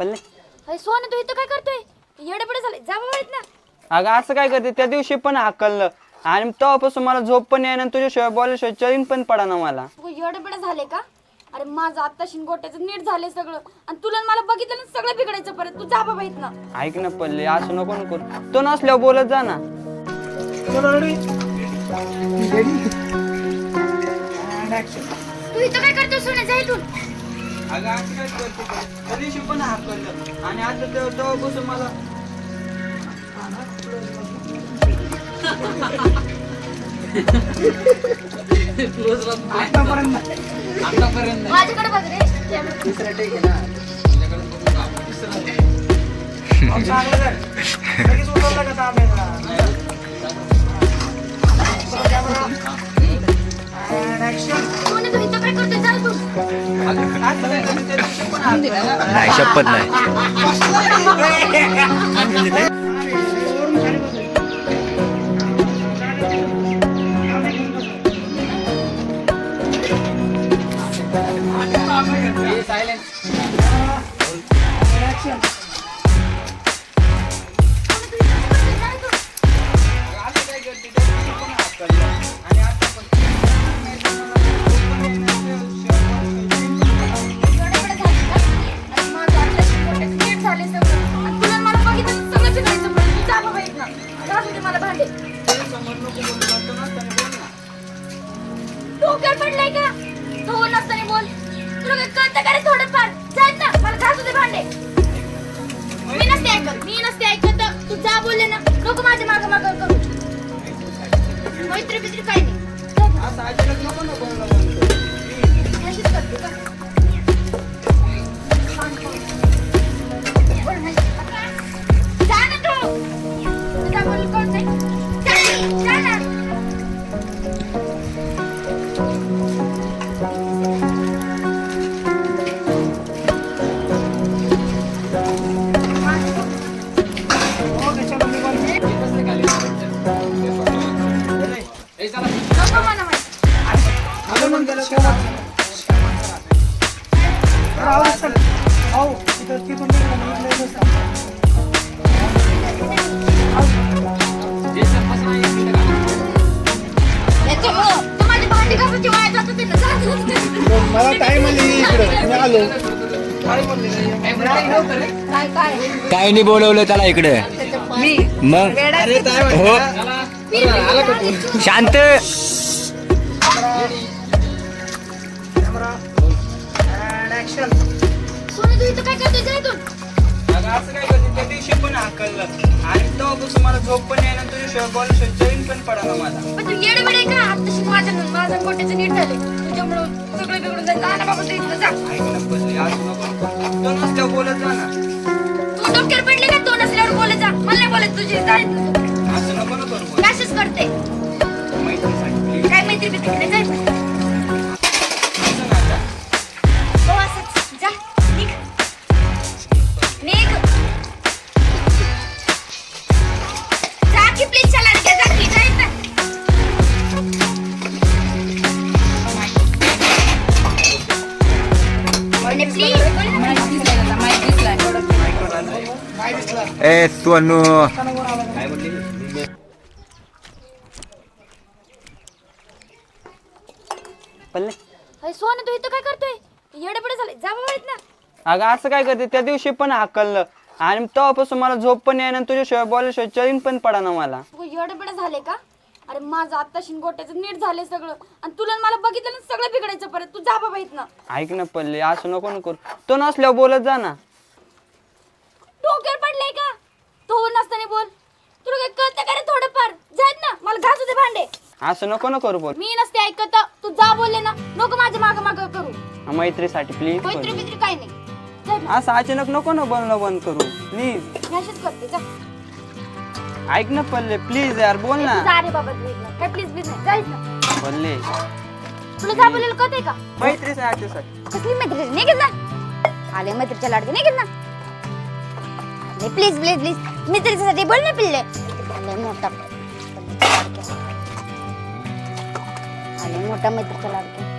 पल्ले. अरे सोने तू इथं काय करतोय? येडेपडे झाले. जा बाबा इथं अगं असं काय करते? त्या दिवशी पण हाकललं. आणि तेव्हापासून मला झोप पण येईना आणि तुझ्याशिवाय बोलल्याशिवाय चैन पण पडा ना मला तू येडेपडे झाले का? अरे माझं आता शिंगोट्याचं नीट झाले सगळं. आणि तुला आणि मला बघितलं ना सगळं बिघडायचं परत. तू जा बाबा इथनं. ऐक ना पल्ले असं नको नको तो नसल्यावर बोलत जा ना. तू इथं काय करतोय सोने जा इथून. अगं असं काय करते त्या दिवशी पण हाकललं आणि आता तेव्हा- तेव्हापासून मला माझ्याकडे बघ रे. कॅमेरा. सोने तू नाही शपथ नाही. असं डोक्यावर पडलाय का? तो नसताना बोल. तुला काय कळतं का रे थोडंफार? जात ना मला घासू दे भांडे. मी नसते ऐकत. मी नसते ऐकत. तर तू जा बोलले ना. नको माझ्या माग माग करू. मैत्री बित्री काय नाही. असं ऐकलं नको ना बोलणं मला टाइम आली इकडे? मी आलो. काय काय काय नाही बोलवलं त्याला इकडे. मग? हो. शांत. सोने तू इथं काय करतोय? जा इथून. अगं असं काय करते त्या दिवशी पण हाकललं. आणि तेव्हापासून मला झोप पण आणि तुझ्याशिवाय बोलल्याशिवाय चैन पण पडा ना मला पण तू येडे बिडे का? आत्ताशी माझ्या माझ्या कोट्याचं नीट झाले तुझ्यामुळं सगळं बिघडून जायचं जा ना बाबा तू इथनं जा. ऐक ना पल्ले असं नको नको तो नसल्यावर बोलत जा ना. तू डोक्यावर पडले का? तू नसल्यावर बोलत जा. मला नाही बोलत तुझी. जा इथनं तू. असं नको ना करू. बोल. मॅसेज करते. मैत्रीसाठी please. काय मैत्री बित्री नाही ए सोनू पल्ले तू इथं काय करतोय? येडेपडे झाले. जा बाबा इथनं. अगं असं काय करते? त्या दिवशी पण हाकललं. आणि तेव्हापासून मला झोप पण येईना तुझ्याशिवाय बोलल्याशिवाय चैन पण पडा ना मला. तू येडेपडे झाले का? अरे माझं आता शिंगोट्याचं नीट झाले सगळं. आणि तुला आणि मला बघितलं ना सगळं बिघडायचं परत. तू जा बाबा इथनं. ऐक ना पल्ले असं नको नको तो नसल्यावर बोलत जा ना. डोक्यावर पडलाय का? तो नसताना बोल. तुला काय कळतं का रे थोडंफार? जात ना मला घासू दे भांडे. असं नको ना करू बोल. मी नसते ऐकत. तू जा बोलले ना. नको माझ्या माग माग करू. मैत्रीसाठी प्लीज मैत्री बित्री काही नाही. ना. असं अचानक नको ना बोलणं बंद करू. प्लीज मी अशीच करते. जा. ऐक ना पल्ले प्लीज यार बोल ना. बाबा तू. काय प्लीज प्लीज नाही. जायच ना बोलले तुला जा बोलेलं कळतंय का? मैत्रीसाठी कसली मैत्री ना. आले मैत्रीच्या लाडके निघेल ना. प्लीज प्लीज प्लीज मैत्रीसाठी बोल ना पिल्ले. आले मोठा. आले मोठा मैत्रीच्या लाडके